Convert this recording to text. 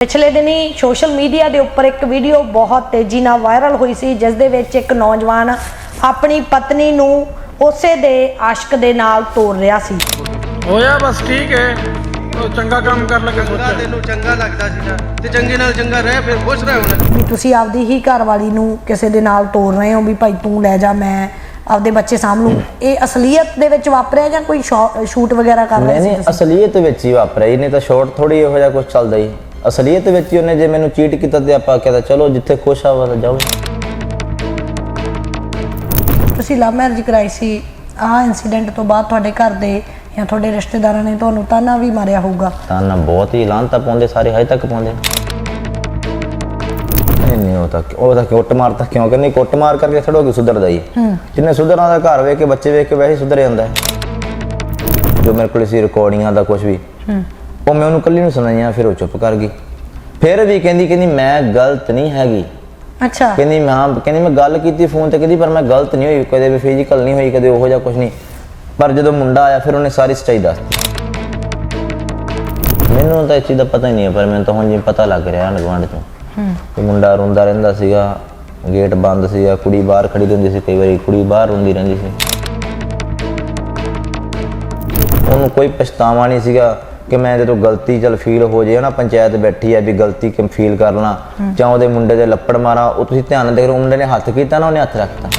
ਪਿਛਲੇ ਦਿਨੀ social media ਦੇ ਉੱਪਰ ਇੱਕ ਵੀਡੀਓ ਬਹੁਤ ਤੇਜ਼ੀ ਨਾਲ ਵਾਇਰਲ ਹੋਈ ਸੀ ਜਿਸ ਦੇ ਵਿੱਚ ਇੱਕ ਨੌਜਵਾਨ ਆਪਣੀ ਪਤਨੀ ਨੂੰ ਉਸੇ ਦੇ ਆਸ਼ਕ ਦੇ ਨਾਲ ਤੋਰ ਰਿਹਾ ਸੀ। ਹੋਇਆ ਬਸ ਠੀਕ ਹੈ। ਉਹ ਚੰਗਾ ਕੰਮ ਕਰਨ ਲੱਗੇ ਸੋਚਿਆ। ਤੈਨੂੰ ਚੰਗਾ ਲੱਗਦਾ ਸੀਗਾ ਤੇ ਚੰਗੇ ਨਾਲ ਚੰਗਾ ਰਹਿ ਫਿਰ ਖੁਸ਼ ਰਹਿ ਹੁਣ ਵੀ ਤੁਸੀਂ ਆਪਦੀ ਹੀ ਘਰ ਵਾਲੀ ਨੂੰ ਕਿਸੇ ਦੇ ਨਾਲ ਤੋਰ ਰਹੇ ਹੋ ਵੀ ਭਾਈ ਤੂੰ ਲੈ ਜਾ ਮੈਂ ਆਪਦੇ ਬੱਚੇ ਲੂੰ ਇਹ ਅਸਲੀਅਤ ਦੇ ਵਿੱਚ ਵਾਪਰਿਆ ਜਾਂ ਕੋਈ ਸ਼ੂਟ ਵਗੈਰਾ ਕਰ ਰਹੇ ਨਹੀਂ ਸੀ ਨਹੀਂ? ਅਸਲੀਅਤ ਵਿੱਚ ਹੀ ਵਾਪਰਿਆ ਨਹੀਂ ਤਾਂ ਸ਼ਾਰਟ ਥੋੜੀ ਇਹੋ ਜਿਹਾ ਕੁਝ ਚੱਲਦਾ ਹੀ ਅਸਲੀਅਤ ਵਿੱਚ ਹੀ ਉਹਨੇ ਜੇ ਮੈਨੂੰ ਚੀਟ ਕੀਤਾ ਤੇ ਆਪਾਂ ਕਹਿੰਦਾ ਚਲੋ ਜਿੱਥੇ ਖੁਸ਼ ਆ ਵਾ ਜਾਓ। ਤੁਸੀਂ ਲਵ ਮੈਰਿਜ ਕਰਾਈ ਸੀ ਆਹ ਇਨਸੀਡੈਂਟ ਤੋਂ ਬਾਅਦ ਤੁਹਾਡੇ ਘਰ ਦੇ ਜਾਂ ਤੁਹਾਡੇ ਰਿਸ਼ਤੇਦਾਰਾਂ ਨੇ ਤੁਹਾਨੂੰ ਤਾਨਾ ਵੀ ਮਾਰਿਆ ਹੋਊਗਾ। ਤਾਂ ਨਾ ਬਹੁਤ ਹੀ ਲਾਂਤਾ ਪਾਉਂਦੇ ਸਾਰੇ ਹਜੇ ਤੱਕ ਪਾਉਂਦੇ। ਨਹੀਂ ਨਹੀਂ ਉਹ ਤਾਂ ਉਹ ਤਾਂ ਕੁੱਟ ਮਾਰ ਤਾਂ ਕਿਉਂ ਕਰਨੀ? ਕੁੱਟ ਮਾਰ ਕਰਕੇ ਛੜੋਗੇ ਸੁਧਰਦਾ ਹੀ ਜਿੰਨੇ ਸੁਧਰਨਾ ਦਾ ਘਰ ਵੇਖ ਕੇ ਬੱਚੇ ਵੇਖ ਕੇ ਵੈਸੇ ਸੁਧਰ ਜਾਂਦਾ ਹੈ। ਜੋ ਮੇਰੇ ਕੋਲ ਸੀ ਰਿਕਾਰਡਿੰਗਾਂ ਦਾ ਕੁਝ ਵੀ। ਉਹ ਮੈਂ ਉਹਨੂੰ ਕੱਲੀ ਨੂੰ ਸੁਣਾਈਆਂ ਫਿਰ ਉਹ ਚੁੱਪ ਕਰ ਗਈ। ਫਿਰ ਵੀ ਕਹਿੰਦੀ ਕਹਿੰਦੀ ਮੈਂ ਗਲਤ ਨਹੀਂ ਹੈਗੀ। ਅੱਛਾ। ਕਹਿੰਦੀ ਮੈਂ ਹਾਂ ਕਹਿੰਦੀ ਮੈਂ ਗੱਲ ਕੀਤੀ ਫੋਨ ਤੇ ਕਹਿੰਦੀ ਪਰ ਮੈਂ ਗਲਤ ਨਹੀਂ ਹੋਈ ਕਦੇ ਵੀ ਫਿਜ਼ੀਕਲ ਨਹੀਂ ਹੋਈ ਕਦੇ ਉਹੋ ਜਿਹਾ ਕੁਝ ਨਹੀਂ। ਪਰ ਜਦੋਂ ਮੁੰਡਾ ਆਇਆ ਫਿਰ ਉਹਨੇ ਸਾਰੀ ਸੱਚਾਈ ਦੱਸਤੀ। ਮੈਨੂੰ ਤਾਂ ਇਸ ਚੀਜ਼ ਦਾ ਪਤਾ ਹੀ ਨਹੀਂ ਹੈ ਪਰ ਮੈਨੂੰ ਤਾਂ ਹੁਣ ਜਿਵੇਂ ਪਤਾ ਲੱਗ ਰਿਹਾ ਨਗਵਾਂਡ ਤੋਂ ਕਿ ਮੁੰਡਾ ਰੋਂਦਾ ਰਹਿੰਦਾ ਸੀਗਾ ਗੇਟ ਬੰਦ ਸੀਗਾ ਕੁੜੀ ਬਾਹਰ ਖੜੀ ਰਹਿੰਦੀ ਸੀ ਕਈ ਵਾਰੀ ਕੁੜੀ ਬਾਹਰ ਰੋਂਦੀ ਰਹਿੰਦੀ ਸੀ। ਉਹਨੂੰ ਕੋਈ ਪਛਤਾਵਾ ਨਹੀਂ ਸੀਗਾ ਕਿ ਮੈਂ ਜਦੋਂ ਗਲਤੀ ਚਲ ਫੀਲ ਹੋ ਜੇ ਨਾ ਪੰਚਾਇਤ ਬੈਠੀ ਹੈ ਵੀ ਗਲਤੀ ਕਿ ਫੀਲ ਕਰ ਲਾਂ ਜਾਂ ਉਹਦੇ ਮੁੰਡੇ ਦੇ ਲੱਪੜ ਮਾਰਾਂ ਉਹ ਤੁਸੀਂ ਧਿਆਨ ਦੇਖ ਮੁੰਡੇ ਨੇ ਹੱਥ ਕੀਤਾ ਨਾ ਉਹਨੇ ਹੱਥ ਰੱਖਤਾ।